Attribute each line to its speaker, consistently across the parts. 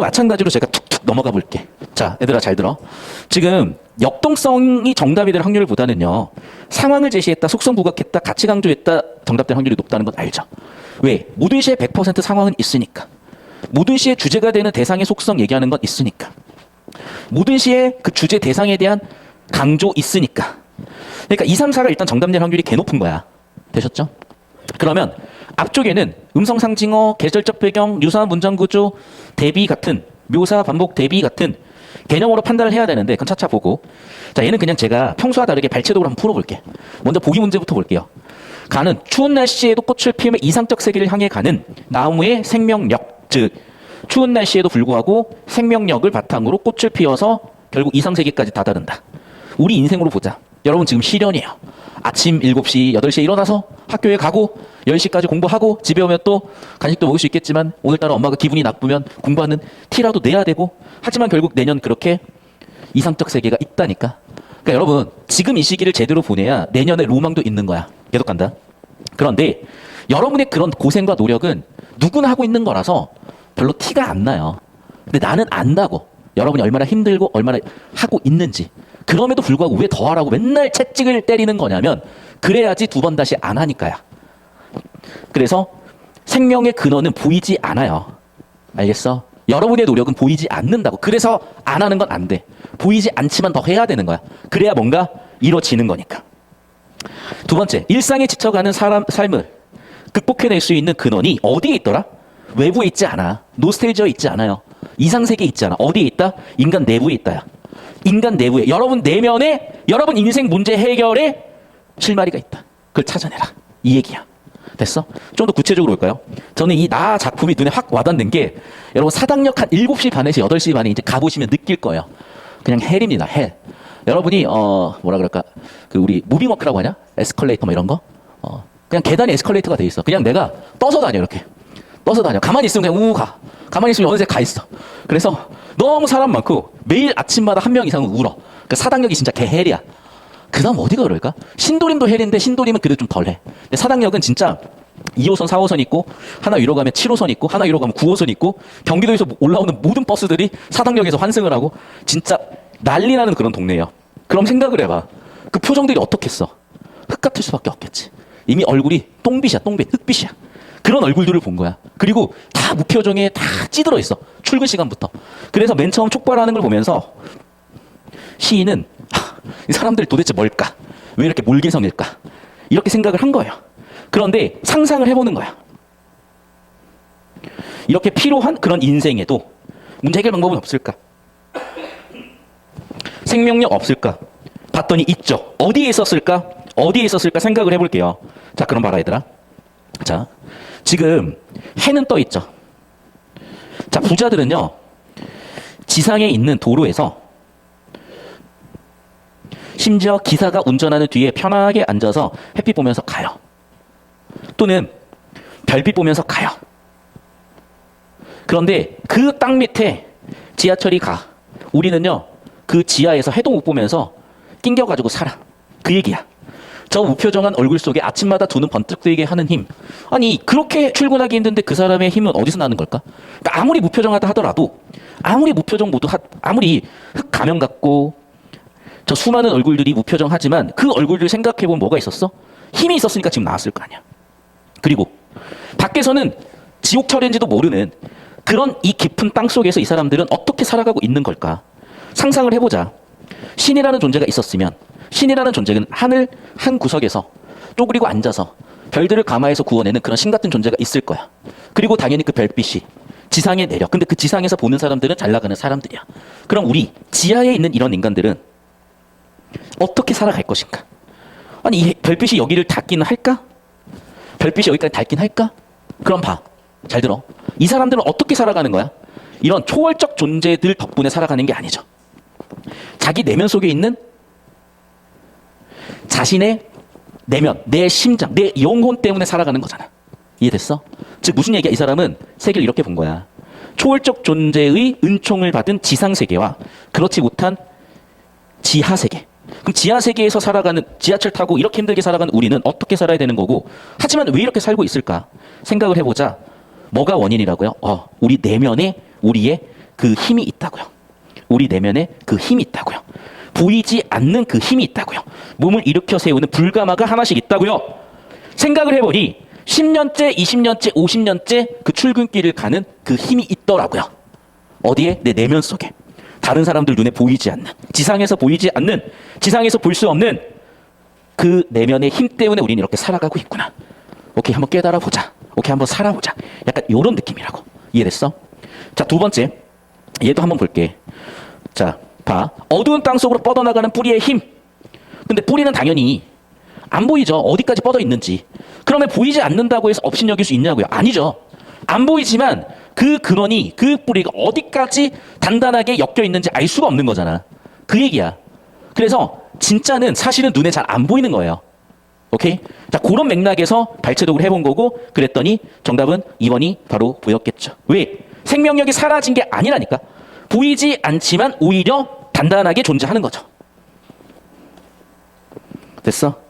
Speaker 1: 마찬가지로 제가 툭툭 넘어가 볼게. 자, 얘들아 잘 들어. 지금 역동성이 정답이 될 확률보다는요. 상황을 제시했다, 속성 부각했다, 가치 강조했다, 정답될 확률이 높다는 건 알죠. 왜? 모든 시에 100% 상황은 있으니까. 모든 시의 주제가 되는 대상의 속성 얘기하는 건 있으니까. 모든 시에 그 주제 대상에 대한 강조 있으니까. 그러니까 2, 3, 4가 일단 정답될 확률이 개 높은 거야. 되셨죠? 그러면 앞쪽에는 음성 상징어, 계절적 배경, 유사한 문장 구조, 대비 같은 묘사, 반복, 대비 같은 개념으로 판단을 해야 되는데 그건 차차 보고 자 얘는 그냥 제가 평소와 다르게 발췌도로 한번 풀어볼게. 먼저 보기 문제부터 볼게요. 가는 추운 날씨에도 꽃을 피우며 이상적 세계를 향해 가는 나무의 생명력 즉 추운 날씨에도 불구하고 생명력을 바탕으로 꽃을 피워서 결국 이상 세계까지 다다른다. 우리 인생으로 보자. 여러분 지금 시련이에요. 아침 7시, 8시에 일어나서 학교에 가고 10시까지 공부하고 집에 오면 또 간식도 먹을 수 있겠지만 오늘따라 엄마가 기분이 나쁘면 공부하는 티라도 내야 되고 하지만 결국 내년 그렇게 이상적 세계가 있다니까. 그러니까 여러분 지금 이 시기를 제대로 보내야 내년에 로망도 있는 거야. 계속 간다. 그런데 여러분의 그런 고생과 노력은 누구나 하고 있는 거라서 별로 티가 안 나요. 근데 나는 안다고. 여러분이 얼마나 힘들고 얼마나 하고 있는지. 그럼에도 불구하고 왜 더 하라고 맨날 채찍을 때리는 거냐면 그래야지 두 번 다시 안 하니까야. 그래서 생명의 근원은 보이지 않아요. 알겠어? 여러분의 노력은 보이지 않는다고. 그래서 안 하는 건 안 돼. 보이지 않지만 더 해야 되는 거야. 그래야 뭔가 이루어지는 거니까. 두 번째, 일상에 지쳐가는 사람 삶을 극복해낼 수 있는 근원이 어디에 있더라? 외부에 있지 않아. 노스텔지어에 있지 않아요. 이상세계에 있지 않아. 어디에 있다? 인간 내부에 있다야. 인간 내부에 여러분 내면에 여러분 인생 문제 해결에 실마리가 있다. 그걸 찾아내라. 이 얘기야. 됐어? 좀 더 구체적으로 볼까요? 저는 이 나 작품이 눈에 확 와닿는 게 여러분 사당역 한 7시 반에서 8시 반에 이제 가보시면 느낄 거예요. 그냥 헬입니다. 헬. 여러분이 어 뭐라 그럴까? 그 우리 무빙워크라고 하냐? 에스컬레이터 뭐 이런 거? 어 그냥 계단에 에스컬레이터가 돼 있어. 그냥 내가 떠서 다녀 이렇게. 떠서 다녀. 가만히 있으면 그냥 우 가. 가만히 있으면 어느새 가 있어. 그래서 너무 사람 많고 매일 아침마다 한 명 이상은 울어. 그 사당역이 진짜 개헬이야. 그 다음 어디가 그럴까? 신도림도 헬인데 신도림은 그래도 좀 덜해. 근데 사당역은 진짜 2호선, 4호선 있고 하나 위로 가면 7호선 있고 하나 위로 가면 9호선 있고 경기도에서 올라오는 모든 버스들이 사당역에서 환승을 하고 진짜 난리 나는 그런 동네예요. 그럼 생각을 해봐. 그 표정들이 어떻겠어? 흙 같을 수밖에 없겠지. 이미 얼굴이 똥빛이야, 똥빛, 흙빛이야. 그런 얼굴들을 본 거야. 그리고 다 무표정에 다 찌들어 있어. 출근 시간부터. 그래서 맨 처음 촉발하는 걸 보면서 시인은 하, 이 사람들 도대체 뭘까? 왜 이렇게 몰개성일까? 이렇게 생각을 한 거예요. 그런데 상상을 해보는 거야. 이렇게 필요한 그런 인생에도 문제 해결 방법은 없을까? 생명력 없을까? 봤더니 있죠. 어디에 있었을까? 어디에 있었을까 생각을 해볼게요. 자, 그럼 봐라, 얘들아. 자, 지금 해는 떠 있죠. 자, 부자들은요, 지상에 있는 도로에서 심지어 기사가 운전하는 뒤에 편하게 앉아서 햇빛 보면서 가요. 또는 별빛 보면서 가요. 그런데 그 땅 밑에 지하철이 가. 우리는요, 그 지하에서 해도 못 보면서 낑겨가지고 살아. 그 얘기야. 저 무표정한 얼굴 속에 아침마다 두 눈 번뜩 뜨게 하는 힘. 아니, 그렇게 출근하기 힘든데 그 사람의 힘은 어디서 나는 걸까? 그러니까 아무리 무표정하다 하더라도, 아무리 무표정 모두, 하, 아무리 흑 가면 같고, 저 수많은 얼굴들이 무표정하지만 그 얼굴들 생각해 보면 뭐가 있었어? 힘이 있었으니까 지금 나왔을 거 아니야. 그리고 밖에서는 지옥철인지도 모르는 그런 이 깊은 땅 속에서 이 사람들은 어떻게 살아가고 있는 걸까? 상상을 해보자. 신이라는 존재가 있었으면 신이라는 존재는 하늘 한 구석에서 쪼그리고 앉아서 별들을 감화해서 구워내는 그런 신 같은 존재가 있을 거야. 그리고 당연히 그 별빛이 지상에 내려. 근데 그 지상에서 보는 사람들은 잘 나가는 사람들이야. 그럼 우리 지하에 있는 이런 인간들은 어떻게 살아갈 것인가? 아니 이 별빛이 여기를 닿기는 할까? 별빛이 여기까지 닿긴 할까? 그럼 봐. 잘 들어. 이 사람들은 어떻게 살아가는 거야? 이런 초월적 존재들 덕분에 살아가는 게 아니죠. 자기 내면 속에 있는 자신의 내면, 내 심장, 내 영혼 때문에 살아가는 거잖아. 이해됐어? 즉 무슨 얘기야? 이 사람은 세계를 이렇게 본 거야. 초월적 존재의 은총을 받은 지상 세계와 그렇지 못한 지하 세계. 그럼 지하 세계에서 살아가는 지하철 타고 이렇게 힘들게 살아가는 우리는 어떻게 살아야 되는 거고 하지만 왜 이렇게 살고 있을까 생각을 해보자 뭐가 원인이라고요? 어, 우리 내면에 우리의 그 힘이 있다고요. 우리 내면에 그 힘이 있다고요. 보이지 않는 그 힘이 있다고요. 몸을 일으켜 세우는 불가마가 하나씩 있다고요. 생각을 해보니 10년째, 20년째, 50년째 그 출근길을 가는 그 힘이 있더라고요. 어디에? 내 내면 속에. 다른 사람들 눈에 보이지 않는, 지상에서 보이지 않는, 지상에서 볼 수 없는 그 내면의 힘 때문에 우리는 이렇게 살아가고 있구나. 오케이, 한번 깨달아 보자. 오케이, 한번 살아보자. 약간 이런 느낌이라고. 이해됐어? 자, 두 번째. 얘도 한번 볼게. 자, 봐. 어두운 땅 속으로 뻗어나가는 뿌리의 힘. 근데 뿌리는 당연히 안 보이죠. 어디까지 뻗어 있는지. 그러면 보이지 않는다고 해서 업신여길 수 있냐고요? 아니죠. 안 보이지만 그 근원이 그 뿌리가 어디까지 단단하게 엮여 있는지 알 수가 없는 거잖아. 그 얘기야. 그래서 진짜는 사실은 눈에 잘 안 보이는 거예요. 오케이? 자, 그런 맥락에서 발췌독을 해본 거고 그랬더니 정답은 2번이 바로 보였겠죠. 왜? 생명력이 사라진 게 아니라니까. 보이지 않지만 오히려 단단하게 존재하는 거죠. 됐어?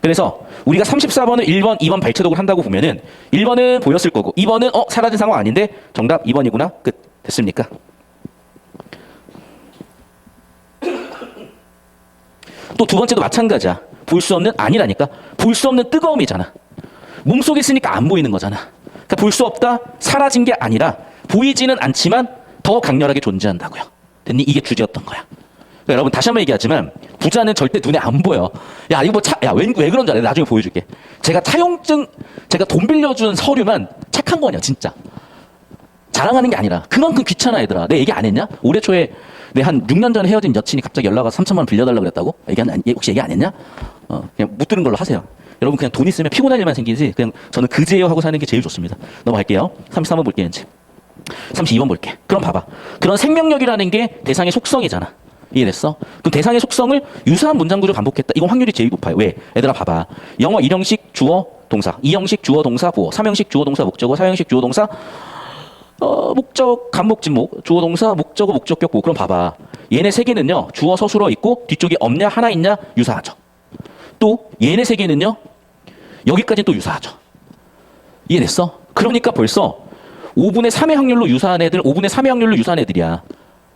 Speaker 1: 그래서 우리가 34번을 1번, 2번 발췌독을 한다고 보면은 1번은 보였을 거고 2번은 어 사라진 상황 아닌데 정답 2번이구나. 끝. 됐습니까? 또 두 번째도 마찬가지야. 볼 수 없는 아니라니까. 볼 수 없는 뜨거움이잖아. 몸속에 있으니까 안 보이는 거잖아. 그러니까 볼 수 없다, 사라진 게 아니라 보이지는 않지만 더 강렬하게 존재한다고요. 됐니? 이게 주제였던 거야. 그러니까 여러분 다시 한번 얘기하지만 부자는 절대 눈에 안 보여. 야 이거 뭐 차, 야왜 왜 그런지 알아? 나중에 보여줄게. 제가 차용증, 제가 돈 빌려준 서류만 착한 거냐 진짜. 자랑하는 게 아니라 그만큼 귀찮아 얘들아. 내 얘기 안 했냐? 올해 초에 내 한 6년 전에 헤어진 여친이 갑자기 연락 와서 3천만 원 빌려달라고 그랬다고? 얘기 안, 혹시 얘기 안 했냐? 어, 그냥 못 들은 걸로 하세요. 여러분 그냥 돈 있으면 피곤할 일만 생기지 그냥 저는 그제요 하고 사는 게 제일 좋습니다. 넘어갈게요. 33번 볼게요 이제. 32번 볼게. 그럼 봐봐. 그런 생명력이라는 게 대상의 속성이잖아. 이해됐어? 그럼 대상의 속성을 유사한 문장 구조 반복했다. 이건 확률이 제일 높아요. 왜? 얘들아 봐봐. 영어 1형식 주어 동사, 2형식 주어 동사 부어, 3형식 주어 동사 목적어, 4형식 주어 동사 어, 목적, 간목, 진목, 주어 동사, 목적어, 목적격 보. 그럼 봐봐. 얘네 세 개는요. 주어 서술어 있고 뒤쪽에 없냐 하나 있냐 유사하죠. 또 얘네 세 개는요. 여기까지 또 유사하죠. 이해됐어? 그러니까 벌써 5분의 3의 확률로 유사한 애들, 5분의 3의 확률로 유사한 애들이야.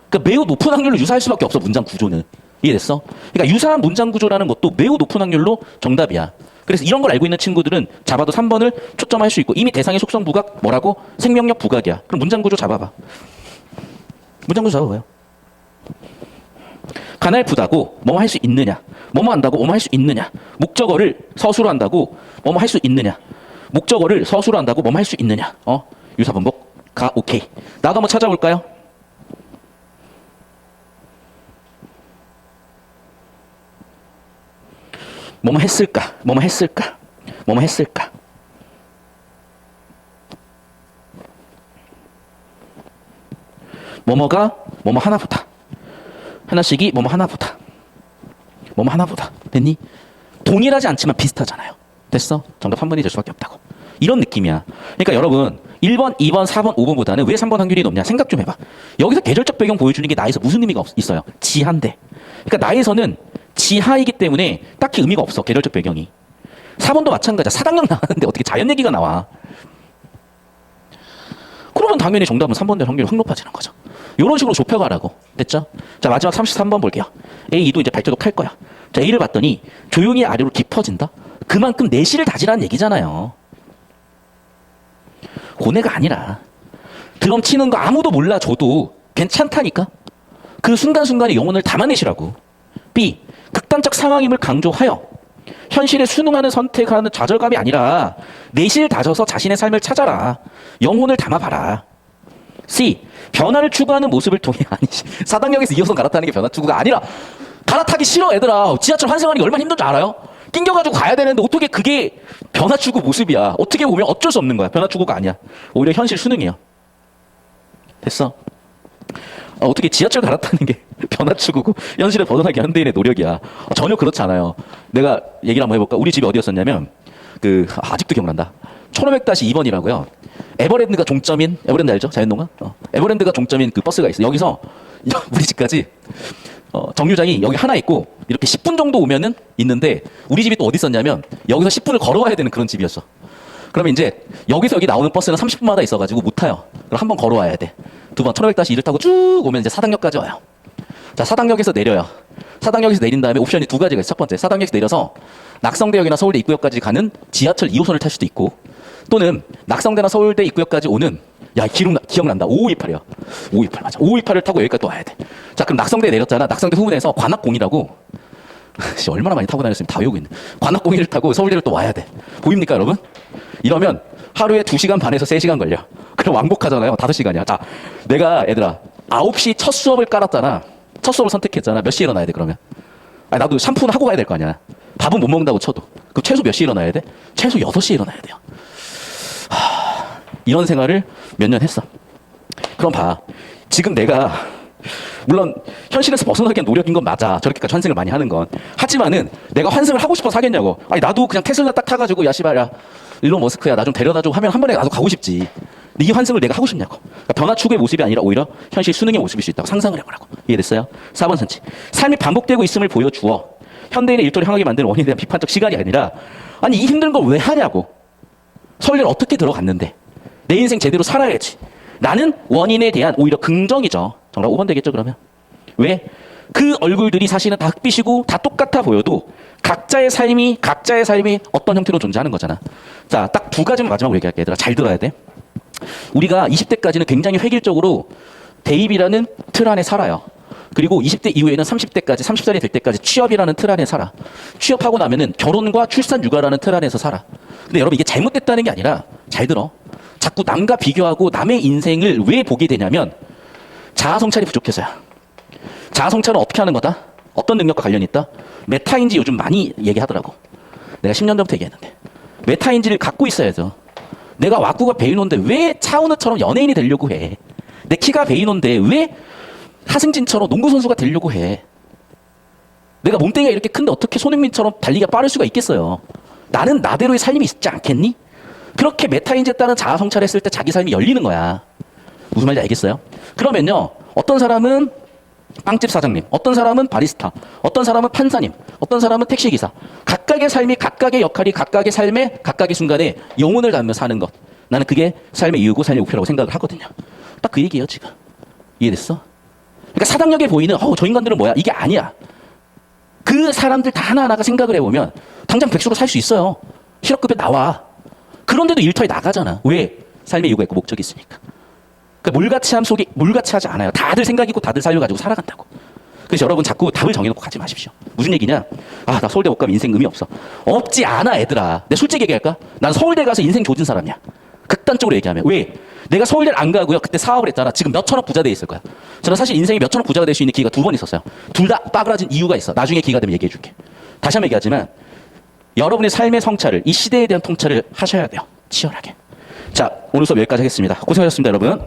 Speaker 1: 그러니까 매우 높은 확률로 유사할 수밖에 없어 문장 구조는. 이해됐어? 그러니까 유사한 문장 구조라는 것도 매우 높은 확률로 정답이야. 그래서 이런 걸 알고 있는 친구들은 잡아도 3번을 초점할 수 있고 이미 대상의 속성 부각 뭐라고? 생명력 부각이야. 그럼 문장 구조 잡아봐. 문장 구조 잡아봐요. 가날프다고 뭐뭐 할 수 있느냐? 뭐뭐 한다고 뭐뭐 할 수 있느냐? 목적어를 서술로 한다고 뭐뭐 할 수 있느냐? 목적어를 서술로 한다고 뭐뭐 할 수 있느냐? 어? 유사 번복 가 오케이. 나도 한번 찾아볼까요? 뭐뭐 했을까? 뭐뭐 했을까? 뭐뭐 했을까? 뭐뭐가 뭐뭐 하나보다 하나씩이 뭐뭐 하나보다 뭐뭐 하나보다 됐니? 동일하지 않지만 비슷하잖아요. 됐어? 정답 한 번이 될 수밖에 없다고. 이런 느낌이야. 그러니까 여러분 1번, 2번, 4번, 5번보다는 왜 3번 확률이 높냐 생각 좀 해봐. 여기서 계절적 배경 보여주는 게 나에서 무슨 의미가 없, 있어요? 지한데. 그러니까 나에서는 지하이기 때문에 딱히 의미가 없어 계절적 배경이. 4번도 마찬가지야. 사당력 나왔는데 어떻게 자연 얘기가 나와? 그러면 당연히 정답은 3번 될 확률이 확 높아지는 거죠. 이런 식으로 좁혀가라고. 됐죠? 자, 마지막 33번 볼게요. A, 2도 이제 발표독 할 거야. 자, A를 봤더니 조용히 아래로 깊어진다? 그만큼 내실을 다지라는 얘기잖아요. 고뇌가 아니라 드럼 치는 거 아무도 몰라 줘도 괜찮다니까? 그 순간순간에 영혼을 담아내시라고. B. 극단적 상황임을 강조하여 현실에 순응하는 선택하는 좌절감이 아니라 내실 다져서 자신의 삶을 찾아라. 영혼을 담아봐라. C. 변화를 추구하는 모습을 통해 아니 사당역에서 2호선 갈아타는 게 변화 추구가 아니라 갈아타기 싫어 얘들아. 지하철 환승하는 게 얼마나 힘든 줄 알아요? 낑겨가지고 가야 되는데 어떻게 그게 변화 추구 모습이야. 어떻게 보면 어쩔 수 없는 거야. 변화 추구가 아니야. 오히려 현실 순응이야. 됐어? 어, 어 떻게 지하철 갈아타는 게 변화 추구고 현실에 벗어나기 현대인의 노력이야. 어, 전혀 그렇지 않아요. 내가 얘기를 한번 해볼까? 우리 집이 어디였었냐면 그 아, 아직도 기억난다. 1500-2번이라고요. 에버랜드가 종점인 에버랜드 알죠? 자연동화? 어, 에버랜드가 종점인 그 버스가 있어. 여기서 우리 집까지 어, 정류장이 여기 하나 있고 이렇게 10분 정도 오면은 있는데 우리 집이 또 어디 있었냐면 여기서 10분을 걸어와야 되는 그런 집이었어. 그러면 이제 여기서 여기 나오는 버스는 30분마다 있어가지고 못 타요. 그럼 한 번 걸어와야 돼. 두 번 1500-1을 타고 쭉 오면 이제 사당역까지 와요. 자, 사당역에서 내려요. 사당역에서 내린 다음에 옵션이 두 가지가 있어요. 첫 번째, 사당역에서 내려서 낙성대역이나 서울대 입구역까지 가는 지하철 2호선을 탈 수도 있고 또는 낙성대나 서울대 입구역까지 오는 야, 기록, 기억난다. 5528이야. 5528 맞아. 5528을 타고 여기까지 또 와야 돼. 자, 그럼 낙성대에 내렸잖아. 낙성대 후문에서 관악공이라고 씨, 얼마나 많이 타고 다녔으면 다 외우고 있네. 관악공이를 타고 서울대를 또 와야 돼. 보입니까, 여러분? 이러면 하루에 2시간 반에서 3시간 걸려. 그럼 왕복하잖아요. 5시간이야. 자, 내가 얘들아, 9시 첫 수업을 깔았잖아. 첫 수업을 선택했잖아. 몇 시에 일어나야 돼, 그러면? 아니, 나도 샴푸는 하고 가야 될 거 아니야. 밥은 못 먹는다고 쳐도. 그럼 최소 몇 시에 일어나야 돼? 최소 6시에 일어나야 돼요. 하, 이런 생활을 몇 년 했어. 그럼 봐. 지금 내가 물론 현실에서 벗어나기 위한 노력인 건 맞아. 저렇게까지 환승을 많이 하는 건. 하지만은 내가 환승을 하고 싶어서 하겠냐고. 아니 나도 그냥 테슬라 딱 타가지고 야 씨발야 일론 머스크야 나 좀 데려다줘 하면 한 번에 나도 가고 싶지. 이 환승을 내가 하고 싶냐고. 그러니까 변화 추구의 모습이 아니라 오히려 현실 수능의 모습일 수 있다고 상상을 해보라고. 이해됐어요? 4번 선치. 삶이 반복되고 있음을 보여주어 현대인의 일터를 향하게 만드는 원인에 대한 비판적 시각이 아니라 아니 이 힘든 걸 왜 하냐고. 설계를 어떻게 들어갔는데 내 인생 제대로 살아야지. 나는 원인에 대한 오히려 긍정이죠. 정답 5번 되겠죠, 그러면? 왜? 그 얼굴들이 사실은 다 흑빛이고 다 똑같아 보여도 각자의 삶이, 각자의 삶이 어떤 형태로 존재하는 거잖아. 자, 딱 두 가지만 마지막으로 얘기할게, 얘들아. 잘 들어야 돼. 우리가 20대까지는 굉장히 획일적으로 대입이라는 틀 안에 살아요. 그리고 20대 이후에는 30대까지, 30살이 될 때까지 취업이라는 틀 안에 살아. 취업하고 나면은 결혼과 출산 육아라는 틀 안에서 살아. 근데 여러분 이게 잘못됐다는 게 아니라 잘 들어. 자꾸 남과 비교하고 남의 인생을 왜 보게 되냐면 자아 성찰이 부족해서야. 자아 성찰은 어떻게 하는 거다? 어떤 능력과 관련이 있다? 메타인지 요즘 많이 얘기하더라고. 내가 10년 전부터 얘기했는데. 메타인지를 갖고 있어야죠. 내가 왁구가 베이노인데 왜 차은우처럼 연예인이 되려고 해? 내 키가 베이노인데 왜 하승진처럼 농구 선수가 되려고 해? 내가 몸뚱이가 이렇게 큰데 어떻게 손흥민처럼 달리기가 빠를 수가 있겠어요? 나는 나대로의 삶이 있지 않겠니? 그렇게 메타인지에 따른 자아 성찰했을 때 자기 삶이 열리는 거야. 무슨 말인지 알겠어요? 그러면요, 어떤 사람은 빵집 사장님, 어떤 사람은 바리스타, 어떤 사람은 판사님, 어떤 사람은 택시기사. 각각의 삶이 각각의 역할이 각각의 삶의 각각의 순간에 영혼을 담으며 사는 것. 나는 그게 삶의 이유고 삶의 목표라고 생각을 하거든요. 딱 그 얘기예요, 지금. 이해됐어? 그러니까 사당역에 보이는, 어, 저 인간들은 뭐야? 이게 아니야. 그 사람들 다 하나하나가 생각을 해보면 당장 백수로 살 수 있어요. 실업급여 나와. 그런데도 일터에 나가잖아. 왜? 삶의 이유가 있고 목적이 있으니까. 그 물같이 함 속에 물같이 하지 않아요. 다들 생각 있고 다들 살려 가지고 살아간다고. 그래서 여러분 자꾸 답을 정해놓고 가지 마십시오. 무슨 얘기냐? 아, 나 서울대 못 가면 인생 의미 없어. 없지 않아, 애들아. 내 솔직히 얘기할까? 난 서울대 가서 인생 조진 사람이야. 극단적으로 얘기하면. 왜? 내가 서울대를 안 가고요. 그때 사업을 했잖아. 지금 몇천억 부자 돼 있을 거야. 저는 사실 인생에 몇천억 부자가 될 수 있는 기회가 두 번 있었어요. 둘 다 빠그라진 이유가 있어. 나중에 기회가 되면 얘기해 줄게. 다시 한번 얘기하지만 여러분의 삶의 성찰을 이 시대에 대한 통찰을 하셔야 돼요. 치열하게. 자, 오늘 수업 여기까지 하겠습니다. 고생하셨습니다, 여러분.